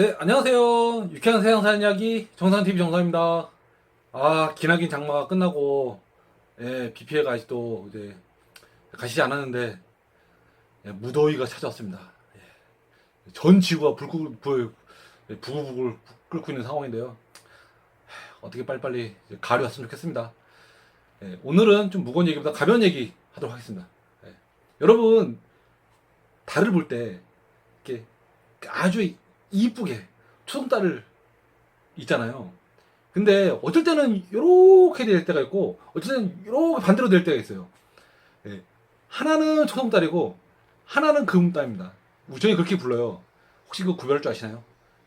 네, 안녕하세요. 유쾌한 세상 사는 이야기 정상TV 정상입니다. 아, 기나긴 장마가 끝나고, 예, 비 피해가 아직도 이제 가시지 않았는데, 예, 무더위가 찾아왔습니다. 예. 전 지구가 불, 불, 예, 부글부글 끓고 있는 상황인데요. 하, 어떻게 빨리빨리 이제 가을이 왔으면 좋겠습니다. 예, 오늘은 좀 무거운 얘기보다 가벼운 얘기 하도록 하겠습니다. 예. 여러분, 달을 볼 때, 이렇게 아주 이쁘게 초승달을 있잖아요. 근데 어쩔 때는 이렇게 될 때가 있고 어쩔 때는 이렇게 반대로 될 때가 있어요. 예. 하나는 초승달이고 하나는 금달입니다. 저희 그렇게 불러요. 혹시 그 구별할 줄 아시나요?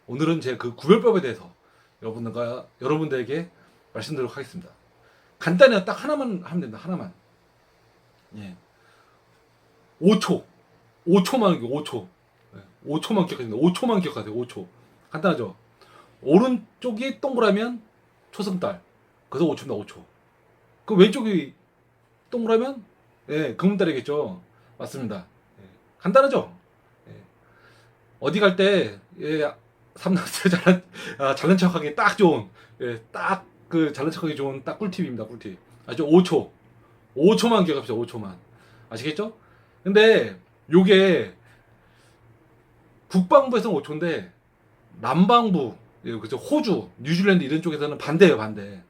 오늘은 제 그 구별법에 대해서 여러분들과 여러분들에게 말씀드리도록 하겠습니다. 간단히 딱 하나만 하면 됩니다. 하나만. 예. 5초. 5초만 5초. 5초만 기억하세요. 5초만 기억하세요. 5초. 간단하죠? 오른쪽이 동그라면 초승달. 그래서 5초입니다. 5초. 그 왼쪽이 동그라면 예, 금달이겠죠. 맞습니다. 예, 간단하죠? 예. 어디 갈 때 예, 삼남자 잘난 아, 잘난 척하기 딱 좋은 예, 딱 그 잘난 척하기 좋은 딱 꿀팁입니다. 꿀팁. 아죠 5초. 5초만 기억합시다. 5초만. 아시겠죠? 근데 요게 북방부에서는 5초인데 남방부 예, 그죠 호주, 뉴질랜드 이런 쪽에서는 반대예요 반대.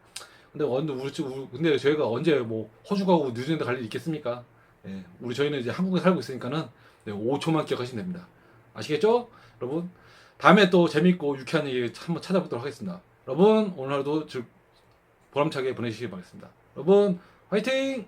근데 언제 우리 근데 저희가 언제 뭐 호주 가고 뉴질랜드 갈 일 있겠습니까? 예, 우리 저희는 이제 한국에 살고 있으니까는 네, 5초만 기억하시면 됩니다. 아시겠죠, 여러분? 다음에 또 재밌고 유쾌한 얘기 한번 찾아보도록 하겠습니다. 여러분 오늘 하루도 즐- 보람차게 보내시기 바라겠습니다. 여러분 화이팅!